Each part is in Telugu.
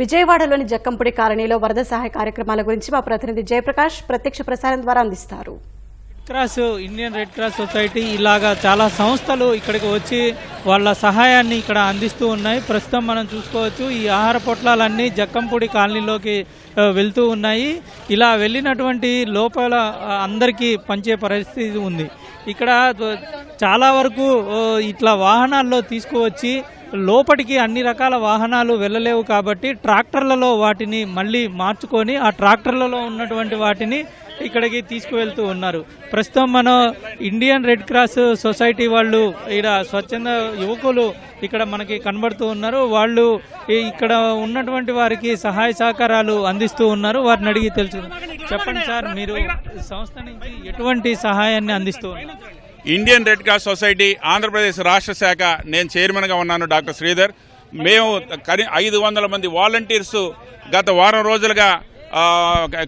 విజయవాడలోని జక్కంపుడి కాలనీలో వరద సహాయ కార్యక్రమాల గురించి మా ప్రతినిధి జయప్రకాష్ ప్రత్యక్ష ప్రసారం ద్వారా అందిస్తారు. Red cross Indian red cross society ఇలాగా చాలా సంస్థలు ఇక్కడికి వచ్చి వాళ్ళ సహాయాన్ని ఇక్కడ అందిస్తూ ఉన్నాయి. ప్రస్తుతం మనం చూసుకోవచ్చు ఈ ఆహార పొట్లాలన్నీ జక్కంపూడి కాలనీలోకి వెళ్తూ ఉన్నాయి. ఇలా వెళ్ళినటువంటి లోపల అందరికీ పంచే పరిస్థితి ఉంది. ఇక్కడ చాలా వరకు ఇట్లా వాహనాల్లో తీసుకువచ్చి లోపలికి అన్ని రకాల వాహనాలు వెళ్ళలేవు కాబట్టి ట్రాక్టర్లలో వాటిని మళ్ళీ మార్చుకొని ఆ ట్రాక్టర్లలో ఉన్నటువంటి వాటిని ఇక్కడికి తీసుకువెళ్తూ ఉన్నారు. ప్రస్తుతం మనం ఇండియన్ రెడ్ క్రాస్ సొసైటీ వాళ్ళు ఇక్కడ స్వచ్ఛంద యువకులు ఇక్కడ మనకి కనబడుతూ ఉన్నారు. వాళ్ళు ఇక్కడ ఉన్నటువంటి వారికి సహాయ సహకారాలు అందిస్తూ ఉన్నారు. వారిని అడిగి తెలుసు చెప్పండి సార్ మీరు సంస్థ నుంచి ఎటువంటి సహాయాన్ని అందిస్తూ ఉన్నారు? Indian Red Cross Society Andhra Pradesh రాష్ట్ర శాఖ నేను చైర్మన్గా ఉన్నాను డాక్టర్ శ్రీధర్. మేము కని ఐదు వందల మంది వాలంటీర్సు గత వారం రోజులుగా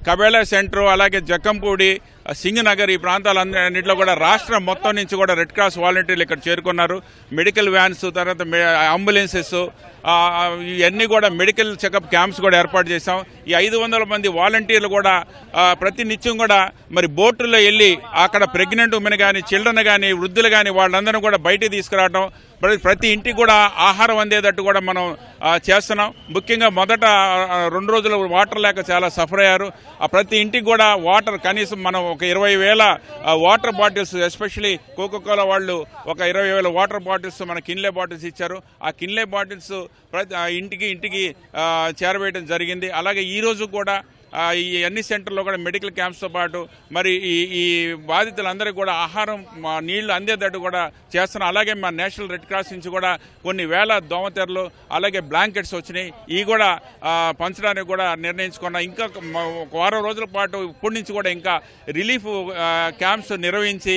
కబేళ సెంటరు సెంటర్ అలాగే జక్కంపూడి సింగ్ నగర్ ఈ ప్రాంతాలన్నింటిలో కూడా రాష్ట్రం మొత్తం నుంచి కూడా రెడ్ క్రాస్ వాలంటీర్లు ఇక్కడ చేరుకున్నారు. మెడికల్ వ్యాన్స్ తర్వాత అంబులెన్సెస్ ఇవన్నీ కూడా మెడికల్ చెకప్ క్యాంప్స్ కూడా ఏర్పాటు చేశాం. ఈ ఐదు వందల మంది వాలంటీర్లు కూడా ప్రతి నిత్యం కూడా మరి బోటుల్లో వెళ్ళి అక్కడ ప్రెగ్నెంట్ ఉమెన్ కానీ చిల్డ్రన్ కానీ వృద్ధులు కానీ వాళ్ళందరూ కూడా బయటికి తీసుకురావడం ప్రతి- ప్రతి ఇంటికి కూడా ఆహారం అందేటట్టు కూడా మనం చేస్తున్నాం. ముఖ్యంగా మొదట రెండు రోజులు వాటర్ లేక చాలా సఫర్ అయ్యారు. ఆ ప్రతి ఇంటికి కూడా వాటర్ కనీసం మనం ఒక ఇరవై వేల వాటర్ బాటిల్స్ ఎస్పెషలీ కోకోకోలా వాళ్ళు ఒక ఇరవై వేల వాటర్ బాటిల్స్ మన కిన్లే బాటిల్స్ ఇచ్చారు. ఆ కిన్లే బాటిల్స్ ప్రతి ఆ, ఇంటికి ఇంటికి చేరవేయడం జరిగింది. అలాగే ఈరోజు కూడా ఈ అన్ని సెంటర్లో కూడా మెడికల్ క్యాంప్స్తో పాటు మరి ఈ ఈ బాధితులందరికీ కూడా ఆహారం మా నీళ్ళు అందేటట్టు కూడా చేస్తున్నాం అలాగే మా నేషనల్ రెడ్ క్రాస్ నుంచి కూడా కొన్ని వేల దోమతెరలు అలాగే బ్లాంకెట్స్ వచ్చినాయి. ఇవి కూడా పంచడానికి కూడా నిర్ణయించుకున్నాం. ఇంకా ఒక వారం రోజుల పాటు ఇప్పటి నుంచి కూడా ఇంకా రిలీఫ్ క్యాంప్స్ నిర్వహించి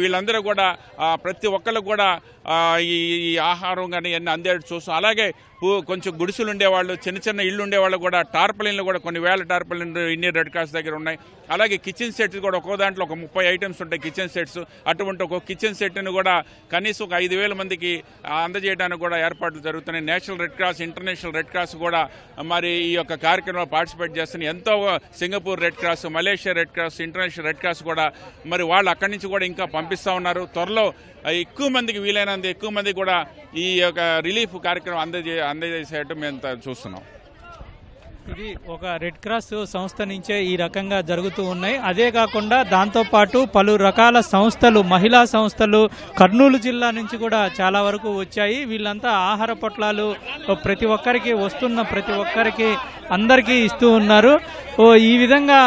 వీళ్ళందరూ కూడా ప్రతి ఒక్కరికి కూడా ఈ ఈ ఆహారం కానీ అన్ని అందేటట్టు చూస్తాం అలాగే కొంచెం గుడిసెలు ఉండేవాళ్ళు చిన్న చిన్న ఇళ్ళు ఉండేవాళ్ళు కూడా టార్పలిన్లు కూడా కొన్ని వేల టార్పలిన్లు ఇండియన్ రెడ్ క్రాస్ దగ్గర ఉన్నాయి. అలాగే కిచెన్ సెట్స్ కూడా ఒక్కో దాంట్లో ఒక ముప్పై ఐటమ్స్ ఉంటాయి కిచెన్ సెట్స్ అటువంటి ఒక కిచెన్ సెట్ని కూడా కనీసం ఒక ఐదు వేల మందికి అందజేయడానికి కూడా ఏర్పాట్లు జరుగుతున్నాయి. National red cross international red cross కూడా మరి ఈ యొక్క కార్యక్రమంలో పార్టిసిపేట్ చేస్తున్నాయి. ఎంతో Singapore red cross Malaysia red cross international red cross కూడా మరి వాళ్ళు అక్కడి నుంచి కూడా ఇంకా పంపిస్తూ ఉన్నారు. త్వరలో ఎక్కువ మందికి వీలైనంత ఎక్కువ మంది కూడా ఈ యొక్క రిలీఫ్ కార్యక్రమం అందజే అందజేసేయటం మేము చూస్తున్నాం. ఇది ఒక రెడ్ క్రాస్ సంస్థ నుంచే ఈ రకంగా జరుగుతూ ఉన్నాయి. అదే కాకుండా దాంతోపాటు పలు రకాల సంస్థలు మహిళా సంస్థలు కర్నూలు జిల్లా నుంచి కూడా చాలా వరకు వచ్చాయి. వీళ్ళంతా ఆహార పొట్లాలు ప్రతి ఒక్కరికి వస్తున్న ప్రతి ఒక్కరికి అందరికీ ఇస్తూ ఉన్నారు. ఈ విధంగా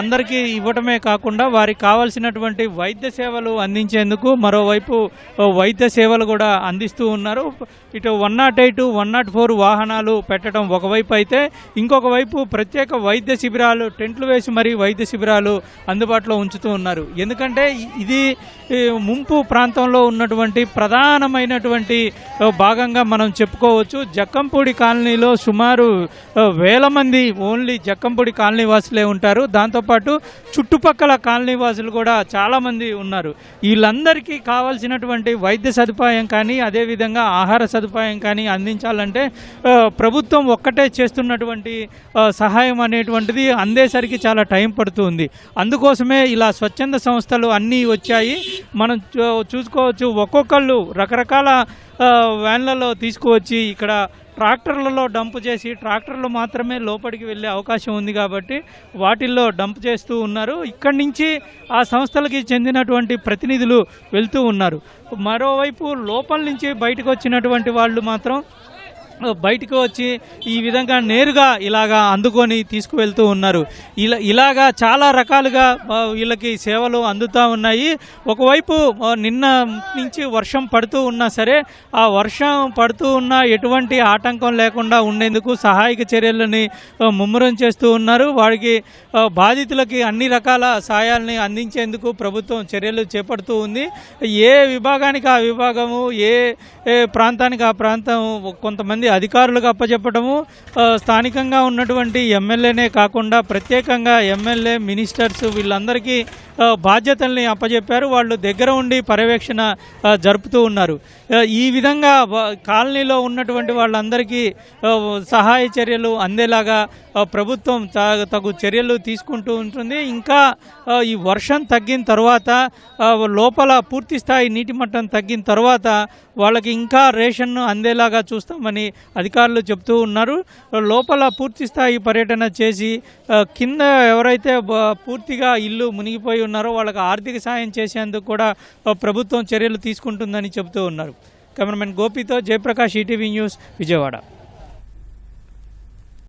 అందరికీ ఇవ్వటమే కాకుండా వారికి కావాల్సినటువంటి వైద్య సేవలు అందించేందుకు మరోవైపు వైద్య సేవలు కూడా అందిస్తూ ఉన్నారు. ఇటు one not eight one not four వాహనాలు పెట్టడం ఒకవైపు అయితే ఇంకో ఇంకొక వైపు ప్రత్యేక వైద్య శిబిరాలు టెంట్లు వేసి మరీ వైద్య శిబిరాలు అందుబాటులో ఉంచుతూ ఉన్నారు. ఎందుకంటే ఇది ముంపు ప్రాంతంలో ఉన్నటువంటి ప్రధానమైనటువంటి భాగంగా మనం చెప్పుకోవచ్చు. జక్కంపూడి కాలనీలో సుమారు వేల మంది ఓన్లీ జక్కంపూడి కాలనీ వాసులే ఉంటారు. దాంతోపాటు చుట్టుపక్కల కాలనీ వాసులు కూడా చాలామంది ఉన్నారు. వీళ్ళందరికీ కావాల్సినటువంటి వైద్య సదుపాయం కానీ అదేవిధంగా ఆహార సదుపాయం కానీ అందించాలంటే ప్రభుత్వం ఒక్కటే చేస్తున్నటువంటి సహాయం అనేటువంటిది అందేసరికి చాలా టైం పడుతుంది. అందుకోసమే ఇలా స్వచ్ఛంద సంస్థలు అన్నీ వచ్చాయి. మనం చూ- చూసుకోవచ్చు ఒక్కొక్కళ్ళు రకరకాల వ్యాన్లలో తీసుకువచ్చి ఇక్కడ ట్రాక్టర్లలో డంప్ చేసి ట్రాక్టర్లు మాత్రమే లోపలికి వెళ్ళే అవకాశం ఉంది కాబట్టి వాటిల్లో డంప్ చేస్తూ ఉన్నారు. ఇక్కడి నుంచి ఆ సంస్థలకి చెందినటువంటి ప్రతినిధులు వెళ్తూ ఉన్నారు. మరోవైపు లోపల నుంచి బయటకు వచ్చినటువంటి వాళ్ళు మాత్రం బయటకు వచ్చి ఈ విధంగా నేరుగా ఇలాగా అందుకొని తీసుకువెళ్తూ ఉన్నారు. ఇలా ఇలాగా చాలా రకాలుగా వీళ్ళకి సేవలు అందుతూ ఉన్నాయి. ఒకవైపు నిన్న నుంచి వర్షం పడుతూ ఉన్నా సరే ఆ వర్షం పడుతూ ఉన్నా ఎటువంటి ఆటంకం లేకుండా ఉండేందుకు సహాయక చర్యలని ముమ్మరం చేస్తూ ఉన్నారు. వారికి బాధితులకి అన్ని రకాల సాయాల్ని అందించేందుకు ప్రభుత్వం చర్యలు చేపడుతూ ఉంది. ఏ విభాగానికి ఆ విభాగము ఏ ప్రాంతానికి ఆ ప్రాంతం కొంతమంది కొంతమంది అధికారులకు అప్పచెప్పటము స్థానికంగా ఉన్నటువంటి ఎమ్మెల్యేనే కాకుండా ప్రత్యేకంగా ఎమ్మెల్యే మినిస్టర్స్ వీళ్ళందరికీ బాధ్యతల్ని అప్పచెప్పారు. వాళ్ళు దగ్గర ఉండి పర్యవేక్షణ జరుపుతూ ఉన్నారు. ఈ విధంగా కాలనీలో ఉన్నటువంటి వాళ్ళందరికీ సహాయ చర్యలు అందేలాగా ప్రభుత్వం తగు చర్యలు తీసుకుంటూ ఉంటుంది. ఇంకా ఈ వర్షం తగ్గిన తర్వాత లోపల పూర్తి స్థాయి నీటి మట్టం తగ్గిన తర్వాత వాళ్ళకి ఇంకా రేషన్ను అందేలాగా చూస్తామని అధికారులు చెప్తూ ఉన్నారు. లోపల పూర్తి స్థాయి పర్యటన చేసి కింద ఎవరైతే పూర్తిగా ఇల్లు మునిగిపోయి ఉన్నారో వాళ్ళకి ఆర్థిక సాయం చేసేందుకు కూడా ప్రభుత్వం చర్యలు తీసుకుంటుందని చెబుతూ ఉన్నారు. కెమెరామెన్ గోపితో జయప్రకాష్ ఈటీవీ న్యూస్ విజయవాడ.